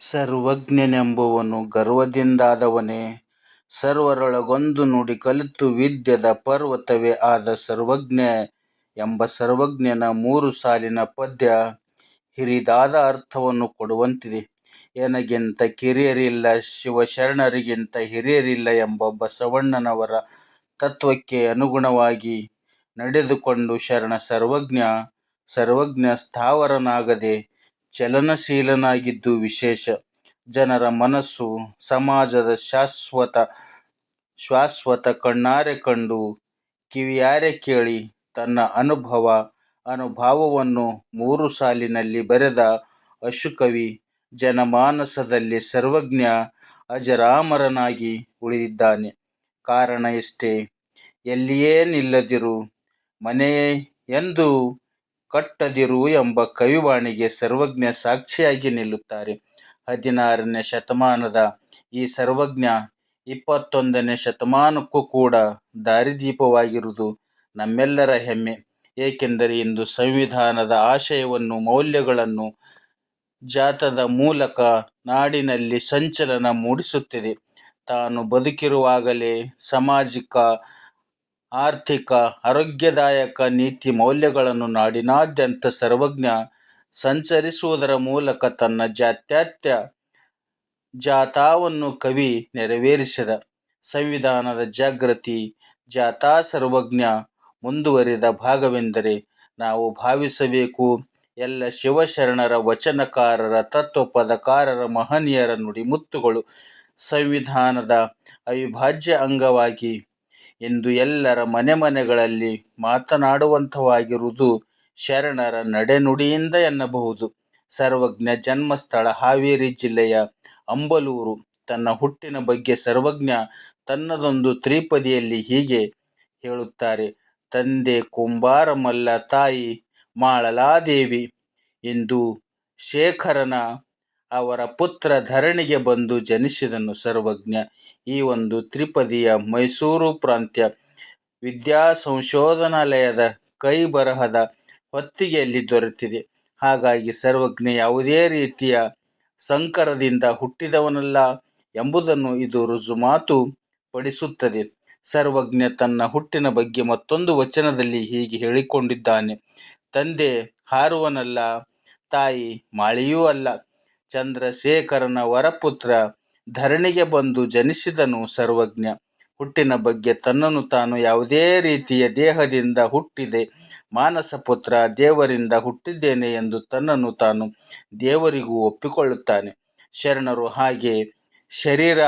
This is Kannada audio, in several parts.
ಸರ್ವಜ್ಞನೆಂಬುವನು ಗರ್ವದಿಂದಾದವನೇ ಸರ್ವರೊಳಗೊಂದು ನುಡಿ ಕಲಿತು ವಿದ್ಯೆದ ಪರ್ವತವೇ ಆದ ಸರ್ವಜ್ಞ ಎಂಬ ಸರ್ವಜ್ಞನ ಮೂರು ಸಾಲಿನ ಪದ್ಯ ಹಿರಿದಾದ ಅರ್ಥವನ್ನು ಕೊಡುವಂತಿದೆ. ಏನಗಿಂತ ಕಿರಿಯರಿಲ್ಲ, ಶಿವಶರಣರಿಗಿಂತ ಹಿರಿಯರಿಲ್ಲ ಎಂಬ ಬಸವಣ್ಣನವರ ತತ್ವಕ್ಕೆ ಅನುಗುಣವಾಗಿ ನಡೆದುಕೊಂಡು ಶರಣ ಸರ್ವಜ್ಞ ಸರ್ವಜ್ಞ ಸ್ಥಾವರನಾಗದೆ ಚಲನಶೀಲನಾಗಿದ್ದು ವಿಶೇಷ. ಜನರ ಮನಸ್ಸು ಸಮಾಜದ ಶಾಶ್ವತ ಕಣ್ಣಾರೆ ಕಂಡು ಕಿವಿಯಾರೆ ಕೇಳಿ ತನ್ನ ಅನುಭವ, ಅನುಭಾವವನ್ನು ಮೂರು ಸಾಲಿನಲ್ಲಿ ಬರೆದ ಅಶುಕವಿ ಜನಮಾನಸದಲ್ಲಿ ಸರ್ವಜ್ಞ ಅಜರಾಮರನಾಗಿ ಉಳಿದಿದ್ದಾನೆ. ಕಾರಣ ಇಷ್ಟೇ ಎಲ್ಲಿಯೇ ನಿಲ್ಲದಿರು ಮನೆಯೆಂದು ಕಟ್ಟದಿರು ಎಂಬ ಕವಿವಾಣಿಗೆ ಸರ್ವಜ್ಞ ಸಾಕ್ಷಿಯಾಗಿ ನಿಲ್ಲುತ್ತಾರೆ. ಹದಿನಾರನೇ ಶತಮಾನದ ಈ ಸರ್ವಜ್ಞ ಇಪ್ಪತ್ತೊಂದನೇ ಶತಮಾನಕ್ಕೂ ಕೂಡ ದಾರಿದೀಪವಾಗಿರುವುದು ನಮ್ಮೆಲ್ಲರ ಹೆಮ್ಮೆ. ಏಕೆಂದರೆ ಇಂದು ಸಂವಿಧಾನದ ಆಶಯವನ್ನು, ಮೌಲ್ಯಗಳನ್ನು ಜಾತದ ಮೂಲಕ ನಾಡಿನಲ್ಲಿ ಸಂಚಲನ ಮೂಡಿಸುತ್ತಿದೆ. ತಾನು ಬದುಕಿರುವಾಗಲೇ ಸಾಮಾಜಿಕ ಆರ್ಥಿಕ, ಆರೋಗ್ಯದಾಯಕ ನೀತಿ ಮೌಲ್ಯಗಳನ್ನು ನಾಡಿನಾದ್ಯಂತ ಸರ್ವಜ್ಞ ಸಂಚರಿಸುವುದರ ಮೂಲಕ ತನ್ನ ಜಾತ್ಯಾತ್ಯ ಜಾತಾವನ್ನು ಕವಿ ನೆರವೇರಿಸಿದ. ಸಂವಿಧಾನದ ಜಾಗೃತಿ ಜಾಥಾ ಸರ್ವಜ್ಞ ಮುಂದುವರಿದ ಭಾಗವೆಂದರೆ ನಾವು ಭಾವಿಸಬೇಕು. ಎಲ್ಲ ಶಿವಶರಣರ ವಚನಕಾರರ, ತತ್ವಪದಕಾರರ, ಮಹನೀಯರ ನುಡಿಮುತ್ತುಗಳು ಸಂವಿಧಾನದ ಅವಿಭಾಜ್ಯ ಅಂಗವಾಗಿ ಇಂದು ಎಲ್ಲರ ಮನೆ ಮನೆಗಳಲ್ಲಿ ಮಾತನಾಡುವಂಥವಾಗಿರುವುದು ಶರಣರ ನಡೆನುಡಿಯಿಂದ ಎನ್ನಬಹುದು. ಸರ್ವಜ್ಞ ಜನ್ಮಸ್ಥಳ ಹಾವೇರಿ ಜಿಲ್ಲೆಯ ಅಂಬಲೂರು. ತನ್ನ ಹುಟ್ಟಿನ ಬಗ್ಗೆ ಸರ್ವಜ್ಞ ತನ್ನದೊಂದು ತ್ರಿಪದಿಯಲ್ಲಿ ಹೀಗೆ ಹೇಳುತ್ತಾರೆ. ತಂದೆ ಕುಂಬಾರ ಮಲ್ಲ ತಾಯಿ ಮಾಳಲಾದೇವಿ. ಎಂದು ಶೇಖರನ ಅವರ ಪುತ್ರ ಧರಣಿಗೆ ಬಂದು ಜನಿಸಿದನು ಸರ್ವಜ್ಞ. ಈ ಒಂದು ತ್ರಿಪದಿಯ ಮೈಸೂರು ಪ್ರಾಂತ್ಯ ವಿದ್ಯಾ ಸಂಶೋಧನಾಲಯದ ಕೈ ಬರಹದ ಹೊತ್ತಿಗೆಯಲ್ಲಿ ದೊರೆತಿದೆ. ಹಾಗಾಗಿ ಸರ್ವಜ್ಞ ಯಾವುದೇ ರೀತಿಯ ಸಂಕರದಿಂದ ಹುಟ್ಟಿದವನಲ್ಲ ಎಂಬುದನ್ನು ಇದು ರುಜುಮಾತು ಪಡಿಸುತ್ತದೆ. ಸರ್ವಜ್ಞ ತನ್ನ ಹುಟ್ಟಿನ ಬಗ್ಗೆ ಮತ್ತೊಂದು ವಚನದಲ್ಲಿ ಹೀಗೆ ಹೇಳಿಕೊಂಡಿದ್ದಾನೆ. ತಂದೆ ಹಾರುವನಲ್ಲ, ತಾಯಿ ಮಾಳಿಯೂ ಅಲ್ಲ. ಚಂದ್ರಶೇಖರನ ವರಪುತ್ರ ಧರಣಿಗೆ ಬಂದು ಜನಿಸಿದನು ಸರ್ವಜ್ಞ. ಹುಟ್ಟಿನ ಬಗ್ಗೆ ತನ್ನನ್ನು ತಾನು ಯಾವುದೇ ರೀತಿಯ ದೇಹದಿಂದ ಹುಟ್ಟಿದೆ ಮಾನಸ ಪುತ್ರ, ದೇವರಿಂದ ಹುಟ್ಟಿದ್ದೇನೆ ಎಂದು ತನ್ನನ್ನು ತಾನು ದೇವರಿಗೂ ಒಪ್ಪಿಕೊಳ್ಳುತ್ತಾನೆ. ಶರಣರು, ಹಾಗೆ ಶರೀರ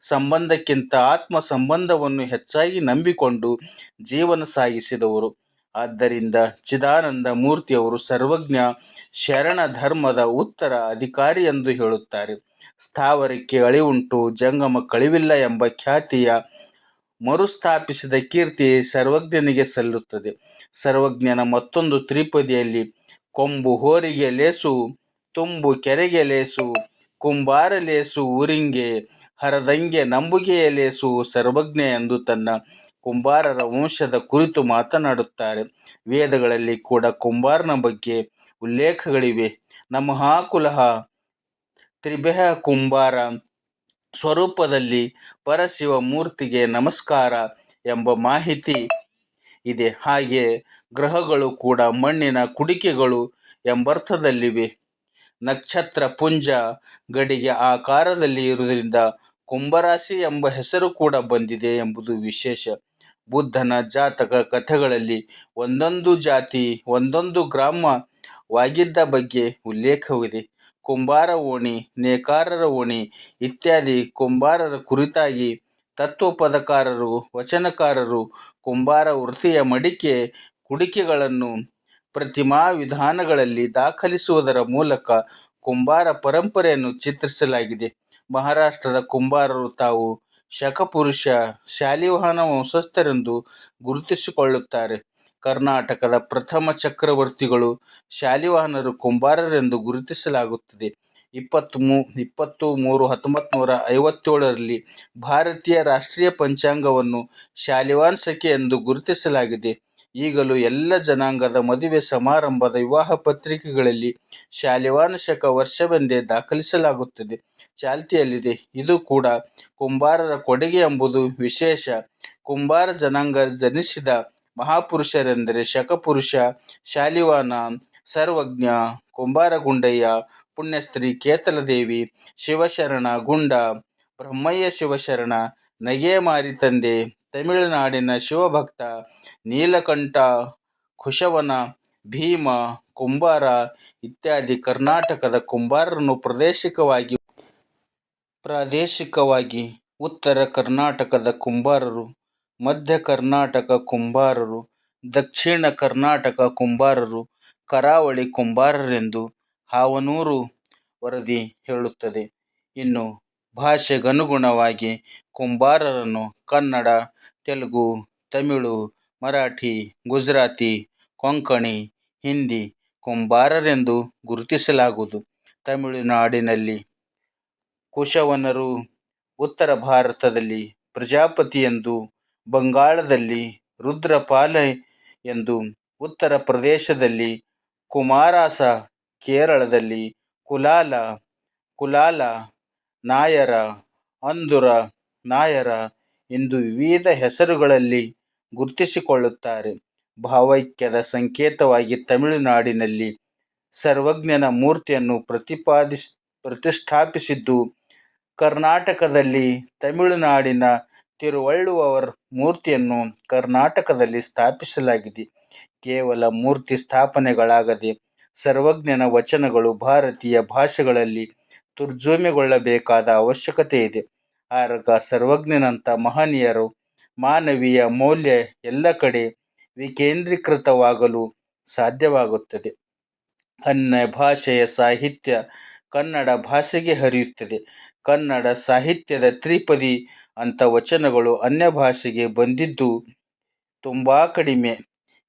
ಸಂಬಂಧಕ್ಕಿಂತ ಆತ್ಮ ಸಂಬಂಧವನ್ನು ಹೆಚ್ಚಾಗಿ ನಂಬಿಕೊಂಡು ಜೀವನ ಸಾಗಿಸಿದವರು. ಆದ್ದರಿಂದ ಚಿದಾನಂದ ಮೂರ್ತಿಯವರು ಸರ್ವಜ್ಞ, ಶರಣ ಧರ್ಮದ ಉತ್ತರ ಅಧಿಕಾರಿ ಎಂದು ಹೇಳುತ್ತಾರೆ. ಸ್ಥಾವರಕ್ಕೆ ಅಳಿವುಂಟು, ಜಂಗಮ ಕಳಿವಿಲ್ಲ ಎಂಬ ಖ್ಯಾತಿಯ ಮರುಸ್ಥಾಪಿಸಿದ ಕೀರ್ತಿ ಸರ್ವಜ್ಞನಿಗೆ ಸಲ್ಲುತ್ತದೆ. ಸರ್ವಜ್ಞನ ಮತ್ತೊಂದು ತ್ರಿಪದಿಯಲ್ಲಿ, ಕೊಂಬು ಹೋರಿಗೆ ಲೇಸು, ತುಂಬು ಕೆರೆಗೆ ಲೇಸು, ಕುಂಬಾರ ಲೇಸು ಊರಿಂಗೆ ಹರದಂಗೆ ನಂಬುಗೆಯ ಲೇಸು ಸರ್ವಜ್ಞ ಎಂದು ತನ್ನ ಕುಂಬಾರರ ವಂಶದ ಕುರಿತು ಮಾತನಾಡುತ್ತಾರೆ. ವೇದಗಳಲ್ಲಿ ಕೂಡ ಕುಂಬಾರನ ಬಗ್ಗೆ ಉಲ್ಲೇಖಗಳಿವೆ. ನಮಃ ಕುಲಃ ತ್ರಿಭ್ಯಃ ಕುಂಬಾರ ಸ್ವರೂಪದಲ್ಲಿ ಪರಶಿವ ಮೂರ್ತಿಗೆ ನಮಸ್ಕಾರ ಎಂಬ ಮಾಹಿತಿ ಇದೆ. ಹಾಗೆ ಗ್ರಹಗಳು ಕೂಡ ಮಣ್ಣಿನ ಕುಡಿಕೆಗಳು ಎಂಬರ್ಥದಲ್ಲಿವೆ. ನಕ್ಷತ್ರ ಪುಂಜ ಗಡಿಗೆ ಆಕಾರದಲ್ಲಿ ಇರುವುದರಿಂದ ಕುಂಭರಾಶಿ ಎಂಬ ಹೆಸರು ಕೂಡ ಬಂದಿದೆ ಎಂಬುದು ವಿಶೇಷ. ಬುದ್ಧನ ಜಾತಕ ಕಥೆಗಳಲ್ಲಿ ಒಂದೊಂದು ಜಾತಿ, ಒಂದೊಂದು ಗ್ರಾಮವಾಗಿದ್ದ ಬಗ್ಗೆ ಉಲ್ಲೇಖವಿದೆ. ಕುಂಬಾರ ಓಣಿ, ನೇಕಾರರ ಓಣಿ ಇತ್ಯಾದಿ. ಕುಂಬಾರರ ಕುರಿತಾಗಿ ತತ್ವಪದಕಾರರು, ವಚನಕಾರರು ಕುಂಬಾರ ವೃತ್ತಿಯ ಮಡಿಕೆ ಕುಡಿಕೆಗಳನ್ನು ಪ್ರತಿಮಾ ವಿಧಾನಗಳಲ್ಲಿ ದಾಖಲಿಸುವುದರ ಮೂಲಕ ಕುಂಬಾರ ಪರಂಪರೆಯನ್ನು ಚಿತ್ರಿಸಲಾಗಿದೆ. ಮಹಾರಾಷ್ಟ್ರದ ಕುಂಬಾರರು ತಾವು ಶಕಪುರುಷ, ಶಾಲಿವಾಹನ ವಂಶಸ್ಥರೆಂದು ಗುರುತಿಸಿಕೊಳ್ಳುತ್ತಾರೆ. ಕರ್ನಾಟಕದ ಪ್ರಥಮ ಚಕ್ರವರ್ತಿಗಳು ಶಾಲಿವಾಹನರು ಕುಂಬಾರರೆಂದು ಗುರುತಿಸಲಾಗುತ್ತದೆ. ಇಪ್ಪತ್ತು ಮೂರು ಹತ್ತೊಂಬತ್ತು ನೂರ ಐವತ್ತೇಳರಲ್ಲಿ ಭಾರತೀಯ ರಾಷ್ಟ್ರೀಯ ಪಂಚಾಂಗವನ್ನು ಶಾಲಿವಾನ್ ಶಕೆ ಎಂದು ಗುರುತಿಸಲಾಗಿದೆ. ಈಗಲೂ ಎಲ್ಲ ಜನಾಂಗದ ಮದುವೆ ಸಮಾರಂಭದ ವಿವಾಹ ಪತ್ರಿಕೆಗಳಲ್ಲಿ ಶಾಲಿವಾನ್ ಶಕ ವರ್ಷವೆಂದೇ ದಾಖಲಿಸಲಾಗುತ್ತದೆ. ಚಾಲ್ತಿಯಲ್ಲಿದೆ. ಇದು ಕೂಡ ಕುಂಬಾರರ ಕೊಡುಗೆ ಎಂಬುದು ವಿಶೇಷ. ಕುಂಬಾರ ಜನಾಂಗ ಜನಿಸಿದ ಮಹಾಪುರುಷರೆಂದರೆ ಶಕಪುರುಷ, ಶಾಲಿವಾನ ಸರ್ವಜ್ಞ, ಕುಂಬಾರಗುಂಡಯ್ಯ, ಪುಣ್ಯಸ್ತ್ರೀ ಕೇತಲದೇವಿ ಶಿವಶರಣ ಗುಂಡ, ಬ್ರಹ್ಮಯ್ಯ ಶಿವಶರಣ, ನಗೆ ಮಾರಿತಂದೆ, ತಮಿಳುನಾಡಿನ ಶಿವಭಕ್ತ, ನೀಲಕಂಠ, ಕುಶವನ, ಭೀಮ, ಕುಂಬಾರ ಇತ್ಯಾದಿ. ಕರ್ನಾಟಕದ ಕುಂಬಾರರನ್ನು ಪ್ರಾದೇಶಿಕವಾಗಿ ಉತ್ತರ ಕರ್ನಾಟಕದ ಕುಂಬಾರರು, ಮಧ್ಯ ಕರ್ನಾಟಕ ಕುಂಬಾರರು, ದಕ್ಷಿಣ ಕರ್ನಾಟಕ ಕುಂಬಾರರು, ಕರಾವಳಿ ಕುಂಬಾರರೆಂದು ಹಾವನೂರು ವರದಿ ಹೇಳುತ್ತದೆ. ಇನ್ನು ಭಾಷೆಗನುಗುಣವಾಗಿ ಕುಂಬಾರರನ್ನು ಕನ್ನಡ, ತೆಲುಗು, ತಮಿಳು, ಮರಾಠಿ, ಗುಜರಾತಿ, ಕೊಂಕಣಿ, ಹಿಂದಿ ಕುಂಬಾರರೆಂದು ಗುರುತಿಸಲಾಗುವುದು. ತಮಿಳುನಾಡಿನಲ್ಲಿ ಕುಶವನರು, ಉತ್ತರ ಭಾರತದಲ್ಲಿ ಪ್ರಜಾಪತಿ ಎಂದೂ, ಬಂಗಾಳದಲ್ಲಿ ರುದ್ರಪಾಲ ಎಂದು ಉತ್ತರ ಪ್ರದೇಶದಲ್ಲಿ ಕುಮಾರಾಸ ಕೇರಳದಲ್ಲಿ ಕುಲಾಲ, ಕುಲಾಲ ನಾಯರ, ಅಂದುರ ನಾಯರ ಎಂದು ವಿವಿಧ ಹೆಸರುಗಳಲ್ಲಿ ಗುರುತಿಸಿಕೊಳ್ಳುತ್ತಾರೆ. ಭಾವೈಕ್ಯದ ಸಂಕೇತವಾಗಿ ತಮಿಳುನಾಡಿನಲ್ಲಿ ಸರ್ವಜ್ಞನ ಮೂರ್ತಿಯನ್ನು ಪ್ರತಿಪಾದಿಸ್ ಪ್ರತಿಷ್ಠಾಪಿಸಿದ್ದು, ಕರ್ನಾಟಕದಲ್ಲಿ ತಮಿಳುನಾಡಿನ ತಿರುವಳ್ಳುವರ್ ಮೂರ್ತಿಯನ್ನು ಕರ್ನಾಟಕದಲ್ಲಿ ಸ್ಥಾಪಿಸಲಾಗಿದೆ. ಕೇವಲ ಮೂರ್ತಿ ಸ್ಥಾಪನೆಗಳಾಗದೆ ಸರ್ವಜ್ಞನ ವಚನಗಳು ಭಾರತೀಯ ಭಾಷೆಗಳಲ್ಲಿ ತುರ್ಜುಮೆಗೊಳ್ಳಬೇಕಾದ ಅವಶ್ಯಕತೆ ಇದೆ ಆರಗ ಸರ್ವಜ್ಞನಂಥ ಮಹನೀಯರು ಮಾನವೀಯ ಮೌಲ್ಯ ಎಲ್ಲ ಕಡೆ ವಿಕೇಂದ್ರೀಕೃತವಾಗಲು ಸಾಧ್ಯವಾಗುತ್ತದೆ. ಅನ್ಯ ಭಾಷೆಯ ಸಾಹಿತ್ಯ ಕನ್ನಡ ಭಾಷೆಗೆ ಹರಿಯುತ್ತದೆ. ಕನ್ನಡ ಸಾಹಿತ್ಯದ ತ್ರಿಪದಿ ಅಂಥ ವಚನಗಳು ಅನ್ಯ ಭಾಷೆಗೆ ಬಂದಿದ್ದು ತುಂಬ ಕಡಿಮೆ.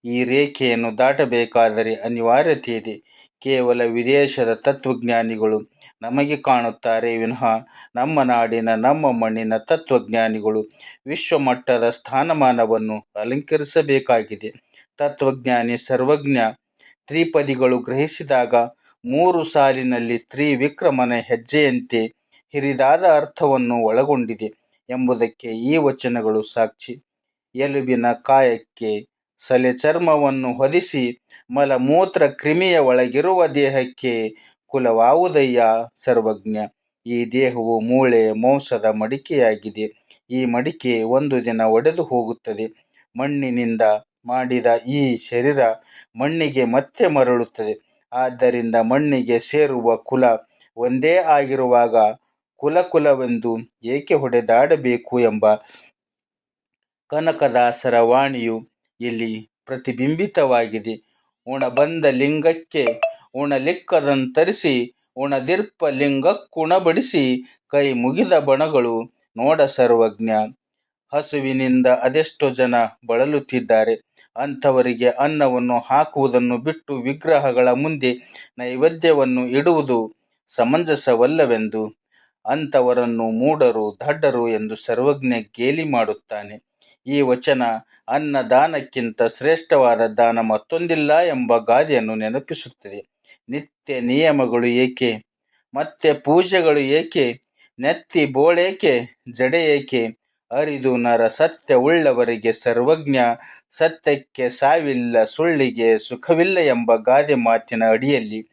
ಈ ರೇಖೆಯನ್ನು ದಾಟಬೇಕಾದರೆ ಅನಿವಾರ್ಯತೆ ಇದೆ ಕೇವಲ ವಿದೇಶದ ತತ್ವಜ್ಞಾನಿಗಳು ನಮಗೆ ಕಾಣುತ್ತಾರೆ ವಿನಃ ನಮ್ಮ ನಾಡಿನ, ನಮ್ಮ ಮಣ್ಣಿನ ತತ್ವಜ್ಞಾನಿಗಳು ವಿಶ್ವಮಟ್ಟದ ಸ್ಥಾನಮಾನವನ್ನು ಅಲಂಕರಿಸಬೇಕಾಗಿದೆ. ತತ್ವಜ್ಞಾನಿ ಸರ್ವಜ್ಞ ತ್ರಿಪದಿಗಳು ಗ್ರಹಿಸಿದಾಗ ಮೂರು ಸಾಲಿನಲ್ಲಿ ತ್ರಿವಿಕ್ರಮನ ಹೆಜ್ಜೆಯಂತೆ ಹಿರಿದಾದ ಅರ್ಥವನ್ನು ಒಳಗೊಂಡಿದೆ ಎಂಬುದಕ್ಕೆ ಈ ವಚನಗಳು ಸಾಕ್ಷಿ. ಎಲುಬಿನ ಕಾಯಕ್ಕೆ ಸಲೆ ಚರ್ಮವನ್ನು ಹೊದಿಸಿ ಮಲಮೂತ್ರ ಕ್ರಿಮಿಯ ಒಳಗಿರುವ ದೇಹಕ್ಕೆ ಕುಲವಾವುದಯ್ಯ ಸರ್ವಜ್ಞ. ಈ ದೇಹವು ಮೂಳೆ ಮಾಂಸದ ಮಡಿಕೆಯಾಗಿದೆ. ಈ ಮಡಿಕೆ ಒಂದು ದಿನ ಒಡೆದು ಹೋಗುತ್ತದೆ. ಮಣ್ಣಿನಿಂದ ಮಾಡಿದ ಈ ಶರೀರ ಮಣ್ಣಿಗೆ ಮತ್ತೆ ಮರಳುತ್ತದೆ. ಆದ್ದರಿಂದ ಮಣ್ಣಿಗೆ ಸೇರುವ ಕುಲ ಒಂದೇ ಆಗಿರುವಾಗ ಕುಲ ಕುಲವೆಂದು ಏಕೆ ಹೊಡೆದಾಡಬೇಕು ಎಂಬ ಕನಕದಾಸರ ವಾಣಿಯು ಇಲ್ಲಿ ಪ್ರತಿಬಿಂಬಿತವಾಗಿದೆ. ಉಣಬಂದ ಲಿಂಗಕ್ಕೆ ಉಣಲಿಕ್ಕದಂತರಿಸಿ, ಉಣದಿರ್ಪ ಲಿಂಗಕ್ಕುಣಬಡಿಸಿ ಕೈ ಮುಗಿದ ಬಣಗಳು ನೋಡ ಸರ್ವಜ್ಞ. ಹಸುವಿನಿಂದ ಅದೆಷ್ಟೋ ಜನ ಬಳಲುತ್ತಿದ್ದಾರೆ. ಅಂಥವರಿಗೆ ಅನ್ನವನ್ನು ಹಾಕುವುದನ್ನು ಬಿಟ್ಟು ವಿಗ್ರಹಗಳ ಮುಂದೆ ನೈವೇದ್ಯವನ್ನು ಇಡುವುದು ಸಮಂಜಸವಲ್ಲವೆಂದು ಅಂಥವರನ್ನು ಮೂಡರು ದಡ್ಡರು ಎಂದು ಸರ್ವಜ್ಞ ಗೇಲಿ ಮಾಡುತ್ತಾನೆ. ಈ ವಚನ ಅನ್ನ ದಾನಕ್ಕಿಂತ ಶ್ರೇಷ್ಠವಾದ ದಾನ ಮತ್ತೊಂದಿಲ್ಲ ಎಂಬ ಗಾದೆಯನ್ನು ನೆನಪಿಸುತ್ತದೆ. ನಿತ್ಯ ನಿಯಮಗಳು ಏಕೆ? ಮತ್ತೆ ಪೂಜೆಗಳು ಏಕೆ? ನೆತ್ತಿ ಬೋಳೇಕೆ? ಜಡೆ ಏಕೆ? ಅರಿದು ನರ ಸತ್ಯ ಉಳ್ಳವರಿಗೆ ಸರ್ವಜ್ಞ, ಸತ್ಯಕ್ಕೆ ಸಾವಿಲ್ಲ ಸುಳ್ಳಿಗೆ ಸುಖವಿಲ್ಲ ಎಂಬ ಗಾದೆ ಮಾತಿನ ಅಡಿಯಲ್ಲಿ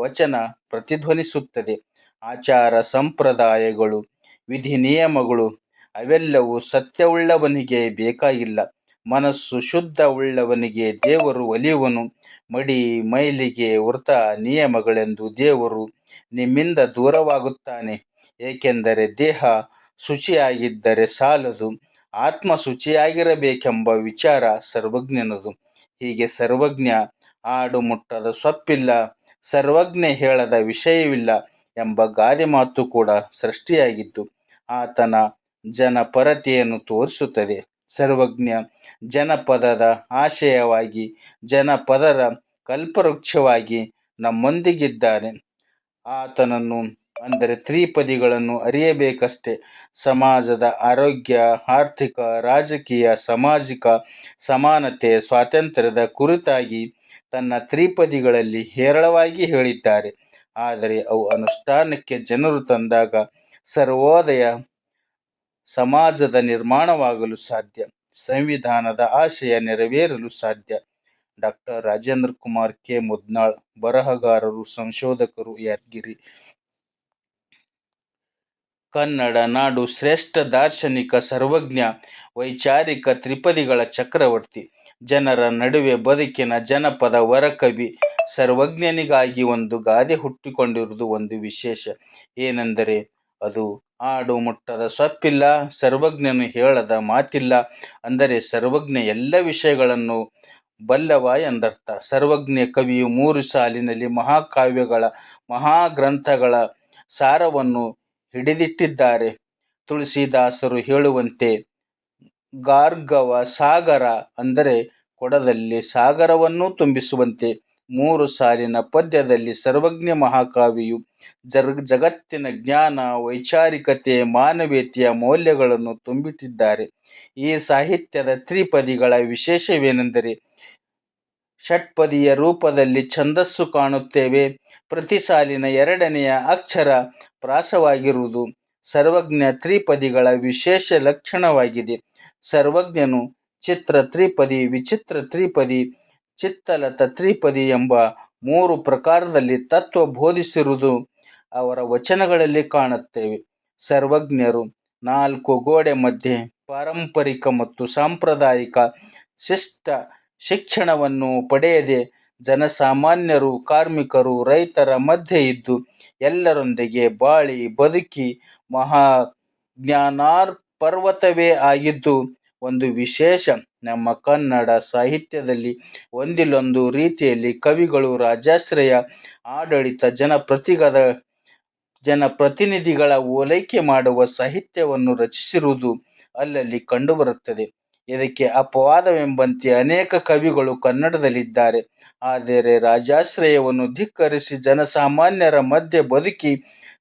ವಚನ ಪ್ರತಿಧ್ವನಿಸುತ್ತದೆ. ಆಚಾರ ಸಂಪ್ರದಾಯಗಳು, ವಿಧಿ ನಿಯಮಗಳು ಅವೆಲ್ಲವೂ ಸತ್ಯವುಳ್ಳವನಿಗೆ ಬೇಕಾಗಿಲ್ಲ. ಮನಸ್ಸು ಶುದ್ಧವುಳ್ಳವನಿಗೆ ದೇವರು ಒಲಿಯುವನು. ಮಡಿ, ಮೈಲಿಗೆ, ವೃತ ನಿಯಮಗಳೆಂದು ದೇವರು ನಿಮ್ಮಿಂದ ದೂರವಾಗುತ್ತಾನೆ. ಏಕೆಂದರೆ ದೇಹ ಶುಚಿಯಾಗಿದ್ದರೆ ಸಾಲದು, ಆತ್ಮ ಶುಚಿಯಾಗಿರಬೇಕೆಂಬ ವಿಚಾರ ಸರ್ವಜ್ಞನದು. ಹೀಗೆ ಸರ್ವಜ್ಞ ಆಡು ಮುಟ್ಟದ ಸೊಪ್ಪಿಲ್ಲ, ಸರ್ವಜ್ಞ ಹೇಳದ ವಿಷಯವಿಲ್ಲ ಎಂಬ ಗಾದೆ ಮಾತು ಕೂಡ ಸೃಷ್ಟಿಯಾಗಿದ್ದು ಆತನ ಜನಪರತೆಯನ್ನು ತೋರಿಸುತ್ತದೆ. ಸರ್ವಜ್ಞ ಜನಪದದ ಆಶಯವಾಗಿ, ಜನಪದರ ಕಲ್ಪವೃಕ್ಷವಾಗಿ ನಮ್ಮೊಂದಿಗಿದ್ದಾನೆ. ಆತನನ್ನು ಅಂದರೆ ತ್ರಿಪದಿಗಳನ್ನು ಅರಿಯಬೇಕಷ್ಟೇ ಸಮಾಜದ ಆರೋಗ್ಯ, ಆರ್ಥಿಕ, ರಾಜಕೀಯ, ಸಾಮಾಜಿಕ ಸಮಾನತೆ, ಸ್ವಾತಂತ್ರ್ಯದ ಕುರಿತಾಗಿ ತನ್ನ ತ್ರಿಪದಿಗಳಲ್ಲಿ ಹೇರಳವಾಗಿ ಹೇಳಿದ್ದಾರೆ. ಆದರೆ ಅವು ಅನುಷ್ಠಾನಕ್ಕೆ ಜನರು ತಂದಾಗ ಸರ್ವೋದಯ ಸಮಾಜದ ನಿರ್ಮಾಣವಾಗಲು ಸಾಧ್ಯ. ಸಂವಿಧಾನದ ಆಶಯ ನೆರವೇರಲು ಸಾಧ್ಯ. Doctor Rajendra Kumar K. Mudnal, ಬರಹಗಾರರು, ಸಂಶೋಧಕರು, ಯಾದಗಿರಿ. ಕನ್ನಡ ನಾಡು ಶ್ರೇಷ್ಠ ದಾರ್ಶನಿಕ, ಸರ್ವಜ್ಞ, ವೈಚಾರಿಕ, ತ್ರಿಪದಿಗಳ ಚಕ್ರವರ್ತಿ. ಜನರ ನಡುವೆ ಬದುಕಿನ ಜನಪದ ವರಕವಿ. ಸರ್ವಜ್ಞನಿಗಾಗಿ ಒಂದು ಗಾದೆ ಹುಟ್ಟಿಕೊಂಡಿರುವುದು ಒಂದು ವಿಶೇಷ. ಏನೆಂದರೆ ಅದು ಆಡು ಮುಟ್ಟದ ಸೊಪ್ಪಿಲ್ಲ, ಸರ್ವಜ್ಞನು ಹೇಳದ ಮಾತಿಲ್ಲ. ಅಂದರೆ ಸರ್ವಜ್ಞ ಎಲ್ಲ ವಿಷಯಗಳನ್ನು ಬಲ್ಲವ ಎಂದರ್ಥ. ಸರ್ವಜ್ಞ ಕವಿಯು ಮೂರು ಸಾಲಿನಲ್ಲಿ ಮಹಾಕಾವ್ಯಗಳ, ಮಹಾಗ್ರಂಥಗಳ ಸಾರವನ್ನು ಹಿಡಿದಿಟ್ಟಿದ್ದಾರೆ. ತುಳಸಿದಾಸರು ಹೇಳುವಂತೆ ಗಾರ್ಗವ ಸಾಗರ ಅಂದರೆ ಕೊಡದಲ್ಲಿ ಸಾಗರವನ್ನು ತುಂಬಿಸುವಂತೆ ಮೂರು ಸಾಲಿನ ಪದ್ಯದಲ್ಲಿ ಸರ್ವಜ್ಞ ಮಹಾಕವಿಯು ಜಗತ್ತಿನ ಜ್ಞಾನ, ವೈಚಾರಿಕತೆ, ಮಾನವೀಯತೆಯ ಮೌಲ್ಯಗಳನ್ನು ತುಂಬಿಟ್ಟಿದ್ದಾರೆ. ಈ ಸಾಹಿತ್ಯದ ತ್ರಿಪದಿಗಳ ವಿಶೇಷವೇನೆಂದರೆ ಷಟ್ಪದಿಯ ರೂಪದಲ್ಲಿ ಛಂದಸ್ಸು ಕಾಣುತ್ತೇವೆ. ಪ್ರತಿ ಸಾಲಿನ ಎರಡನೆಯ ಅಕ್ಷರ ಪ್ರಾಸವಾಗಿರುವುದು ಸರ್ವಜ್ಞ ತ್ರಿಪದಿಗಳ ವಿಶೇಷ ಲಕ್ಷಣವಾಗಿದೆ. ಸರ್ವಜ್ಞನು ಚಿತ್ರ ತ್ರಿಪದಿ, ವಿಚಿತ್ರ ತ್ರಿಪದಿ, ಚಿತ್ತಲತ ತತ್ರಿಪದಿ ಎಂಬ ಮೂರು ಪ್ರಕಾರದಲ್ಲಿ ತತ್ವ ಬೋಧಿಸಿರುವುದು ಅವರ ವಚನಗಳಲ್ಲಿ ಕಾಣುತ್ತೇವೆ. ಸರ್ವಜ್ಞರು ನಾಲ್ಕು ಗೋಡೆ ಮಧ್ಯೆ ಪಾರಂಪರಿಕ ಮತ್ತು ಸಾಂಪ್ರದಾಯಿಕ ಶಿಷ್ಟ ಶಿಕ್ಷಣವನ್ನು ಪಡೆಯದೆ ಜನಸಾಮಾನ್ಯರು, ಕಾರ್ಮಿಕರು, ರೈತರ ಮಧ್ಯೆ ಇದ್ದು ಎಲ್ಲರೊಂದಿಗೆ ಬಾಳಿ ಬದುಕಿ ಮಹಾ ಜ್ಞಾನಾರ್ ಮಹಾಜ್ಞಾನಪರ್ವತವೇ ಆಗಿದ್ದು ಒಂದು ವಿಶೇಷ. ನಮ್ಮ ಕನ್ನಡ ಸಾಹಿತ್ಯದಲ್ಲಿ ಒಂದಿಲ್ಲೊಂದು ರೀತಿಯಲ್ಲಿ ಕವಿಗಳು, ರಾಜಾಶ್ರಯ, ಆಡಳಿತ, ಜನಪ್ರತಿಗದ, ಜನಪ್ರತಿನಿಧಿಗಳ ಓಲೈಕೆ ಮಾಡುವ ಸಾಹಿತ್ಯವನ್ನು ರಚಿಸಿರುವುದು ಅಲ್ಲಲ್ಲಿ ಕಂಡುಬರುತ್ತದೆ. ಇದಕ್ಕೆ ಅಪವಾದವೆಂಬಂತೆ ಅನೇಕ ಕವಿಗಳು ಕನ್ನಡದಲ್ಲಿದ್ದಾರೆ. ಆದರೆ ರಾಜಾಶ್ರಯವನ್ನು ಧಿಕ್ಕರಿಸಿ ಜನಸಾಮಾನ್ಯರ ಮಧ್ಯೆ ಬದುಕಿ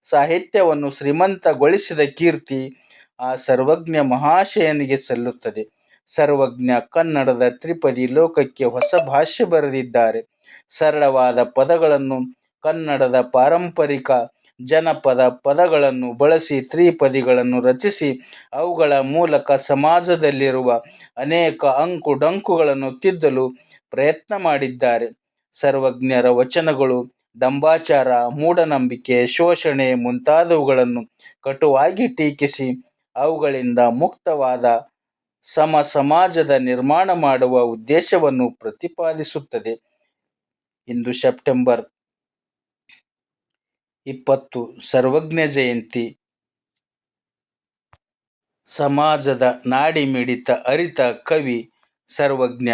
ಸಾಹಿತ್ಯವನ್ನು ಶ್ರೀಮಂತಗೊಳಿಸಿದ ಕೀರ್ತಿ ಆ ಸರ್ವಜ್ಞ ಮಹಾಶಯನಿಗೆ ಸಲ್ಲುತ್ತದೆ. ಸರ್ವಜ್ಞ ಕನ್ನಡದ ತ್ರಿಪದಿ ಲೋಕಕ್ಕೆ ಹೊಸ ಭಾಷೆ ಬರೆದಿದ್ದಾರೆ. ಸರಳವಾದ ಪದಗಳನ್ನು, ಕನ್ನಡದ ಪಾರಂಪರಿಕ ಜನಪದ ಪದಗಳನ್ನು ಬಳಸಿ ತ್ರಿಪದಿಗಳನ್ನು ರಚಿಸಿ ಅವುಗಳ ಮೂಲಕ ಸಮಾಜದಲ್ಲಿರುವ ಅನೇಕ ಅಂಕು ಡೊಂಕುಗಳನ್ನು ತಿದ್ದಲು ಪ್ರಯತ್ನ ಮಾಡಿದ್ದಾರೆ. ಸರ್ವಜ್ಞರ ವಚನಗಳು ದಂಬಾಚಾರ ಮೂಢನಂಬಿಕೆ, ಶೋಷಣೆ ಮುಂತಾದವುಗಳನ್ನು ಕಟುವಾಗಿ ಟೀಕಿಸಿ ಅವುಗಳಿಂದ ಮುಕ್ತವಾದ ಸಮ ಸಮಾಜದ ನಿರ್ಮಾಣ ಮಾಡುವ ಉದ್ದೇಶವನ್ನು ಪ್ರತಿಪಾದಿಸುತ್ತದೆ. ಇಂದು ಸೆಪ್ಟೆಂಬರ್ ಇಪ್ಪತ್ತು, ಸರ್ವಜ್ಞ ಜಯಂತಿ. ಸಮಾಜದ ನಾಡಿ ಮಿಡಿತ ಅರಿತ ಕವಿ ಸರ್ವಜ್ಞ.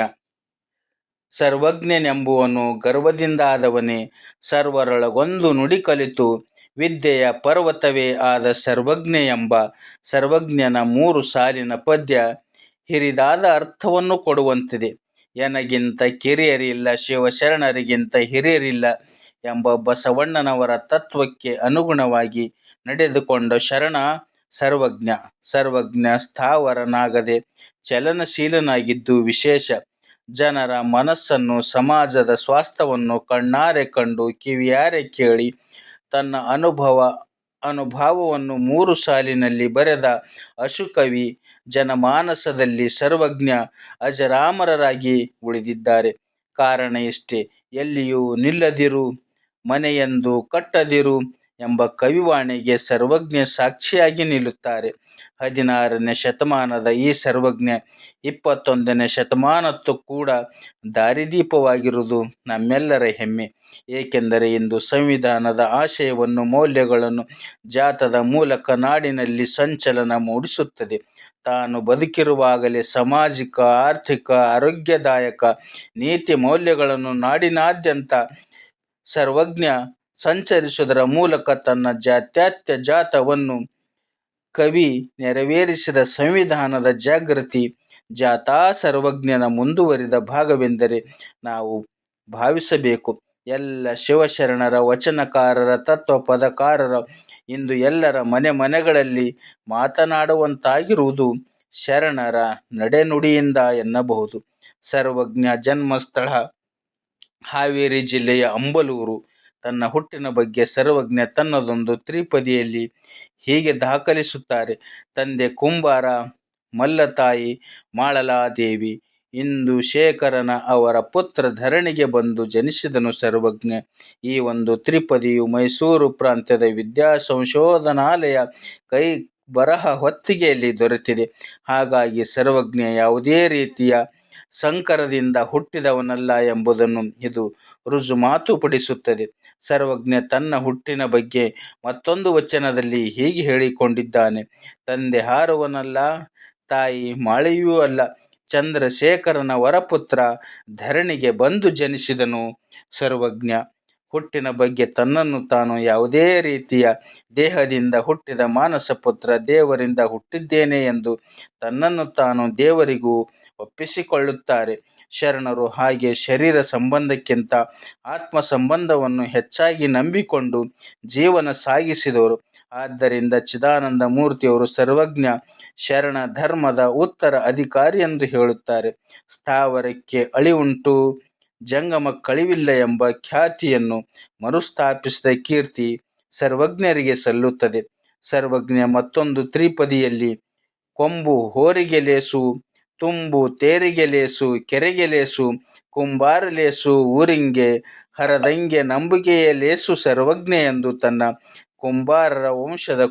ಸರ್ವಜ್ಞನೆಂಬುವನು ಗರ್ವದಿಂದಾದವನೇ. ಸರ್ವರೊಳಗೊಂದು ನುಡಿ ಕಲಿತು ವಿದ್ಯೆಯ ಪರ್ವತವೇ ಆದ ಸರ್ವಜ್ಞ ಎಂಬ ಸರ್ವಜ್ಞನ ಮೂರು ಸಾಲಿನ ಪದ್ಯ ಹಿರಿದಾದ ಅರ್ಥವನ್ನು ಕೊಡುವಂತಿದೆ. ಎನಗಿಂತ ಕಿರಿಯರಿಲ್ಲ, ಶಿವಶರಣರಿಗಿಂತ ಹಿರಿಯರಿಲ್ಲ ಎಂಬ ಬಸವಣ್ಣನವರ ತತ್ವಕ್ಕೆ ಅನುಗುಣವಾಗಿ ನಡೆದುಕೊಂಡ ಶರಣ ಸರ್ವಜ್ಞ. ಸರ್ವಜ್ಞ ಸ್ಥಾವರನಾಗದೆ ಚಲನಶೀಲನಾಗಿದ್ದು ವಿಶೇಷ. ಜನರ ಮನಸ್ಸನ್ನು, ಸಮಾಜದ ಸ್ವಾಸ್ಥವನ್ನು ಕಣ್ಣಾರೆ ಕಂಡು ಕಿವಿಯಾರೆ ಕೇಳಿ ತನ್ನ ಅನುಭವ ಅನುಭಾವವನ್ನು ಮೂರು ಸಾಲಿನಲ್ಲಿ ಬರೆದ ಅಶುಕವಿ ಜನಮಾನಸದಲ್ಲಿ ಸರ್ವಜ್ಞ ಅಜರಾಮರರಾಗಿ ಉಳಿದಿದ್ದಾರೆ. ಕಾರಣ ಇಷ್ಟೇ. ಎಲ್ಲಿಯೂ ನಿಲ್ಲದಿರು, ಮನೆಯೆಂದು ಕಟ್ಟದಿರು ಎಂಬ ಕವಿವಾಣಿಗೆ ಸರ್ವಜ್ಞ ಸಾಕ್ಷಿಯಾಗಿ ನಿಲ್ಲುತ್ತಾರೆ. ಹದಿನಾರನೇ ಶತಮಾನದ ಈ ಸರ್ವಜ್ಞ ಇಪ್ಪತ್ತೊಂದನೇ ಶತಮಾನಕ್ಕೂ ಕೂಡ ದಾರಿದೀಪವಾಗಿರುವುದು ನಮ್ಮೆಲ್ಲರ ಹೆಮ್ಮೆ. ಏಕೆಂದರೆ ಇಂದು ಸಂವಿಧಾನದ ಆಶಯವನ್ನು, ಮೌಲ್ಯಗಳನ್ನು ಜಾತದ ಮೂಲಕ ನಾಡಿನಲ್ಲಿ ಸಂಚಲನ ಮೂಡಿಸುತ್ತದೆ. ತಾನು ಬದುಕಿರುವಾಗಲೇ ಸಾಮಾಜಿಕ, ಆರ್ಥಿಕ, ಆರೋಗ್ಯದಾಯಕ ನೀತಿ ಮೌಲ್ಯಗಳನ್ನು ನಾಡಿನಾದ್ಯಂತ ಸರ್ವಜ್ಞ ಸಂಚರಿಸುವುದರ ಮೂಲಕ ತನ್ನ ಜಾತ್ಯಾತ್ಯ ಜಾಥಾವನ್ನು ಕವಿ ನೆರವೇರಿಸಿದ ಸಂವಿಧಾನದ ಜಾಗೃತಿ ಜಾಥಾ ಸರ್ವಜ್ಞನ ಮುಂದುವರಿದ ಭಾಗವೆಂದರೆ ನಾವು ಭಾವಿಸಬೇಕು. ಎಲ್ಲ ಶಿವಶರಣರ, ವಚನಕಾರರ, ತತ್ವ ಪದಕಾರರ ಇಂದು ಎಲ್ಲರ ಮನೆ ಮನೆಗಳಲ್ಲಿ ಮಾತನಾಡುವಂತಾಗಿರುವುದು ಶರಣರ ನಡೆನುಡಿಯಿಂದ ಎನ್ನಬಹುದು ಸರ್ವಜ್ಞ ಜನ್ಮಸ್ಥಳ ಹಾವೇರಿ ಜಿಲ್ಲೆಯ ಅಂಬಲೂರು ತನ್ನ ಹುಟ್ಟಿನ ಬಗ್ಗೆ ಸರ್ವಜ್ಞ ತನ್ನದೊಂದು ತ್ರಿಪದಿಯಲ್ಲಿ ಹೀಗೆ ದಾಖಲಿಸುತ್ತಾರೆ. ತಂದೆ ಕುಂಬಾರ, ಮಲ್ಲತಾಯಿ, ಮಾಳಲಾದೇವಿ, ಇಂದು ಶೇಖರನ ಅವರ ಪುತ್ರ ಧರಣಿಗೆ ಬಂದು ಜನಿಸಿದನು ಸರ್ವಜ್ಞ. ಈ ಒಂದು ತ್ರಿಪದಿಯು ಮೈಸೂರು ಪ್ರಾಂತ್ಯದ ವಿದ್ಯಾ ಸಂಶೋಧನಾಲಯ ಕೈ ಬರಹ ಹೊತ್ತಿಗೆಯಲ್ಲಿ ದೊರೆತಿದೆ. ಹಾಗಾಗಿ ಸರ್ವಜ್ಞ ಯಾವುದೇ ರೀತಿಯ ಸಂಕರದಿಂದ ಹುಟ್ಟಿದವನಲ್ಲ ಎಂಬುದನ್ನು ಇದು ರುಜುಮಾತುಪಡಿಸುತ್ತದೆ. ಸರ್ವಜ್ಞ ತನ್ನ ಹುಟ್ಟಿನ ಬಗ್ಗೆ ಮತ್ತೊಂದು ವಚನದಲ್ಲಿ ಹೀಗೆ ಹೇಳಿಕೊಂಡಿದ್ದಾನೆ. ತಂದೆ ಹಾರುವನಲ್ಲ, ತಾಯಿ ಮಾಳೆಯೂ ಅಲ್ಲ. ಚಂದ್ರಶೇಖರನ ವರಪುತ್ರ ಧರಣಿಗೆ ಬಂದು ಜನಿಸಿದನು ಸರ್ವಜ್ಞ. ಹುಟ್ಟಿನ ಬಗ್ಗೆ ತನ್ನನ್ನು ತಾನು ಯಾವುದೇ ರೀತಿಯ ದೇಹದಿಂದ ಹುಟ್ಟಿದ ಮಾನಸ ಪುತ್ರ ದೇವರಿಂದ ಹುಟ್ಟಿದ್ದೇನೆ ಎಂದು ತನ್ನನ್ನು ತಾನು ದೇವರಿಗೂ ಒಪ್ಪಿಸಿಕೊಳ್ಳುತ್ತಾರೆ. ಶರಣರು ಹಾಗೆ ಶರೀರ ಸಂಬಂಧಕ್ಕಿಂತ ಆತ್ಮ ಸಂಬಂಧವನ್ನು ಹೆಚ್ಚಾಗಿ ನಂಬಿಕೊಂಡು ಜೀವನ ಸಾಗಿಸಿದವರು. ಆದ್ದರಿಂದ ಚಿದಾನಂದ ಮೂರ್ತಿಯವರು ಸರ್ವಜ್ಞ, ಶರಣ ಧರ್ಮದ ಉತ್ತರ ಅಧಿಕಾರಿ ಎಂದು ಹೇಳುತ್ತಾರೆ. ಸ್ಥಾವರಕ್ಕೆ ಅಳಿವುಂಟು, ಜಂಗಮ ಕಳಿವಿಲ್ಲ ಎಂಬ ಖ್ಯಾತಿಯನ್ನು ಮರುಸ್ಥಾಪಿಸಿದ ಕೀರ್ತಿ ಸರ್ವಜ್ಞರಿಗೆ ಸಲ್ಲುತ್ತದೆ. ಸರ್ವಜ್ಞ ಮತ್ತೊಂದು ತ್ರಿಪದಿಯಲ್ಲಿ ಕೊಂಬು ಹೋರಿಗೆ ಲೇಸು ತುಂಬು ತೇರಿಗೆ ಲೇಸು ಕೆರೆಗೆ ಲೇಸು ಕುಂಬಾರ ಲೇಸು ಊರಿಂಗೆ, ಹರದಂಗೆ ನಂಬಿಕೆಯ ಲೇಸು ಸರ್ವಜ್ಞ ಎಂದು ತನ್ನ ಕುಂಬಾರರ ವಂಶದ